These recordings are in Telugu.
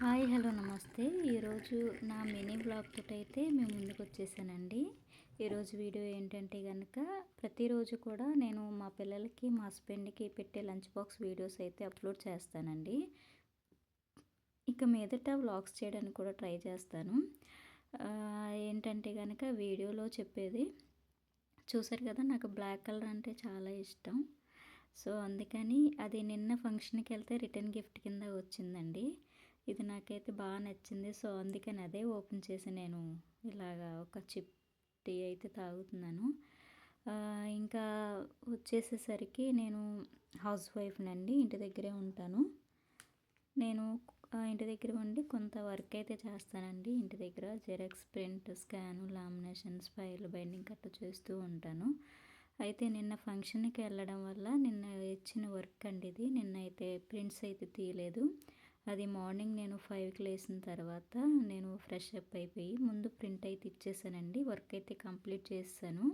హాయ్ హలో నమస్తే. ఈరోజు నా మినీ బ్లాగ్ తోటి అయితే మేము ముందుకు వచ్చేసానండి. ఈరోజు వీడియో ఏంటంటే కనుక ప్రతిరోజు కూడా నేను మా పిల్లలకి మా హస్బెండ్కి పెట్టే లంచ్ బాక్స్ వీడియోస్ అయితే అప్లోడ్ చేస్తానండి. ఇక మీదట వ్లాగ్స్ చేయడానికి కూడా ట్రై చేస్తాను. ఏంటంటే కనుక వీడియోలో చెప్పేది చూసారు కదా నాకు బ్లాక్ కలర్ అంటే చాలా ఇష్టం. సో అందుకని అది నిన్న ఫంక్షన్కి వెళ్తే రిటర్న్ గిఫ్ట్ కింద వచ్చిందండి. ఇది నాకైతే బాగా నచ్చింది. సో అందుకని అదే ఓపెన్ చేసి నేను ఇలాగా ఒక చిప్ టీ అయితే తాగుతున్నాను. ఇంకా వచ్చేసేసరికి నేను హౌస్ వైఫ్నండి ఇంటి దగ్గరే ఉంటాను. నేను ఇంటి దగ్గర ఉండి కొంత వర్క్ అయితే చేస్తానండి. ఇంటి దగ్గర xerox print scan laminations file binding కట్ట చేస్తూ ఉంటాను. అయితే నిన్న ఫంక్షన్కి వెళ్ళడం వల్ల నిన్న ఇచ్చిన వర్క్ అండి ఇది. నిన్న అయితే ప్రింట్స్ అయితే తీయలేదు. అది మార్నింగ్ నేను ఫైవ్కి లేచిన తర్వాత నేను ఫ్రెష్ అప్ అయిపోయి ముందు ప్రింట్ అయితే ఇచ్చేసానండి. వర్క్ అయితే కంప్లీట్ చేస్తాను.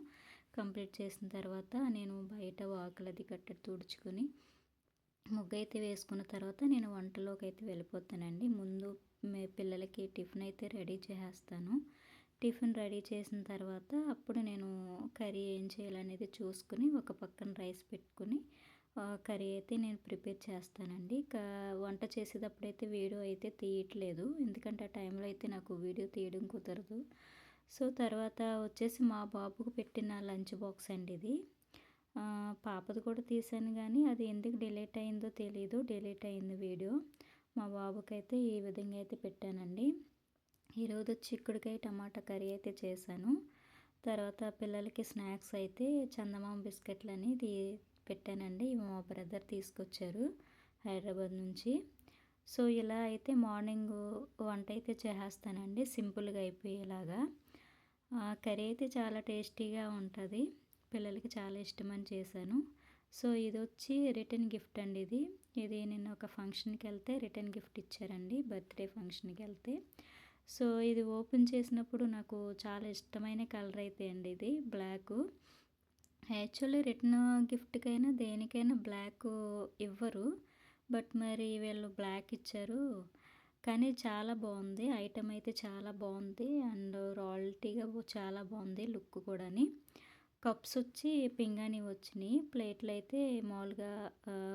కంప్లీట్ చేసిన తర్వాత నేను బయట వాకులది కట్ట తుడుచుకొని ముగ్గు అయితే వేసుకున్న తర్వాత నేను వంటలోకి అయితే వెళ్ళిపోతానండి. ముందు పిల్లలకి టిఫిన్ అయితే రెడీ చేసేస్తాను. టిఫిన్ రెడీ చేసిన తర్వాత అప్పుడు నేను కర్రీ ఏం చేయాలనేది చూసుకుని ఒక పక్కన రైస్ పెట్టుకుని కర్రీ అయితే నేను ప్రిపేర్ చేస్తానండి. వంట చేసేటప్పుడైతే వీడియో అయితే తీయట్లేదు. ఎందుకంటే ఆ టైంలో అయితే నాకు వీడియో తీయడం కుదరదు. సో తర్వాత వచ్చేసి మా బాబుకు పెట్టిన లంచ్ బాక్స్ అండి ఇది. పాపది కూడా తీసాను కానీ అది ఎందుకు డిలీట్ అయిందో తెలీదు. డిలీట్ అయింది వీడియో. మా బాబుకైతే ఈ విధంగా అయితే పెట్టానండి. ఈరోజు చిక్కుడుకాయ టమాటా కర్రీ అయితే చేశాను. తర్వాత పిల్లలకి స్నాక్స్ అయితే చందమామ బిస్కెట్లు అనేది పెట్టానండి. ఇవి మా బ్రదర్ తీసుకొచ్చారు హైదరాబాద్ నుంచి. సో ఇలా అయితే మార్నింగ్ వంట అయితే చేస్తానండి. సింపుల్గా అయిపోయేలాగా. కర్రీ అయితే చాలా టేస్టీగా ఉంటుంది. పిల్లలకి చాలా ఇష్టమని చేశాను. సో ఇది వచ్చి రిటర్న్ గిఫ్ట్ అండి ఇది. ఇది నేను ఒక ఫంక్షన్కి వెళ్తే రిటర్న్ గిఫ్ట్ ఇచ్చారండి. బర్త్డే ఫంక్షన్కి వెళ్తే. సో ఇది ఓపెన్ చేసినప్పుడు నాకు చాలా ఇష్టమైన కలర్ అయితే అండి ఇది. బ్లాకు. యాక్చువల్లీ రిటర్న్ గిఫ్ట్కైనా దేనికైనా బ్లాక్ ఇవ్వరు. బట్ మరి వీళ్ళు బ్లాక్ ఇచ్చారు. కానీ చాలా బాగుంది. ఐటమ్ అయితే చాలా బాగుంది. అండ్ రాయల్టీగా చాలా బాగుంది లుక్ కూడాని. కప్స్ వచ్చి పింగాణి వచ్చినాయి. ప్లేట్లు అయితే మామూలుగా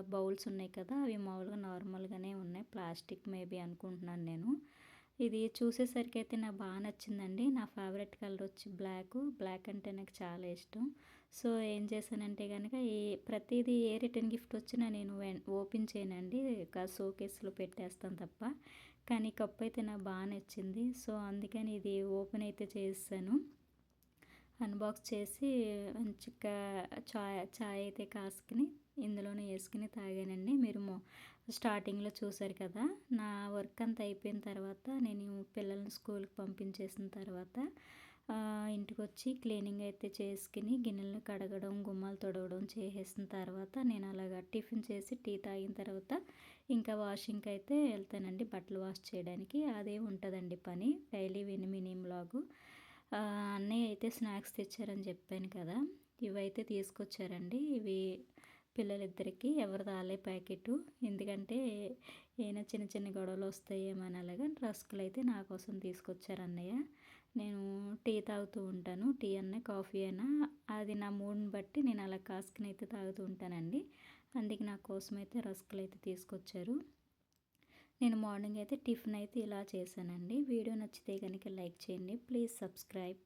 బౌల్స్ ఉన్నాయి కదా. అవి మామూలుగా నార్మల్గానే ఉన్నాయి. ప్లాస్టిక్ మేబీ అనుకుంటున్నాను నేను. ఇది చూసేసరికి అయితే నాకు బాగా నచ్చిందండి. నా ఫేవరెట్ కలర్ వచ్చి బ్లాక్. బ్లాక్ అంటే నాకు చాలా ఇష్టం. సో ఏం చేశానంటే కనుక ఏ ప్రతిదీ ఏ రిటర్న్ గిఫ్ట్ వచ్చినా నేను ఓపెన్ చేయనండి. షోకేస్లో పెట్టేస్తాను తప్ప. కానీ కప్ అయితే నాకు బాగా నచ్చింది. సో అందుకని ఇది ఓపెన్ అయితే చేస్తాను అన్బాక్స్ చేసి మంచిగా చాయ్ చాయ్ అయితే కాసుకుని ఇందులోనే వేసుకుని తాగానండి. మీరు స్టార్టింగ్లో చూశారు కదా నా వర్క్ అంతా అయిపోయిన తర్వాత నేను పిల్లల్ని స్కూల్కి పంపించేసిన తర్వాత ఇంటికి వచ్చి క్లీనింగ్ అయితే చేసుకుని గిన్నెలను కడగడం గుమ్మాలు తొడవడం చేసేసిన తర్వాత నేను అలాగా టిఫిన్ చేసి టీ తాగిన తర్వాత ఇంకా వాషింగ్కి అయితే వెళ్తానండి బట్టలు వాష్ చేయడానికి. అదే ఉంటుందండి పని డైలీ వినిమినిమ్ లాగు అన్నయ్య అయితే స్నాక్స్ తెచ్చారని చెప్పాను కదా ఇవైతే తీసుకొచ్చారండి. ఇవి పిల్లలిద్దరికీ ఎవరు రాలే ప్యాకెట్. ఎందుకంటే ఏమైనా చిన్న చిన్న గొడవలు వస్తాయేమని అలాగా రస్కులు అయితే నా కోసం తీసుకొచ్చారు అన్నయ్య. నేను టీ తాగుతూ ఉంటాను. టీ అన్న కాఫీ అయినా అది నా మూడ్ని బట్టి నేను అలా కాసుకుని అయితే తాగుతూ ఉంటానండి. అందుకే నా కోసం అయితే రస్కులు అయితే తీసుకొచ్చారు. నేను మార్నింగ్ అయితే టిఫిన్ అయితే ఇలా చేశానండి. వీడియో నచ్చితే కనుక లైక్ చేయండి. Please subscribe.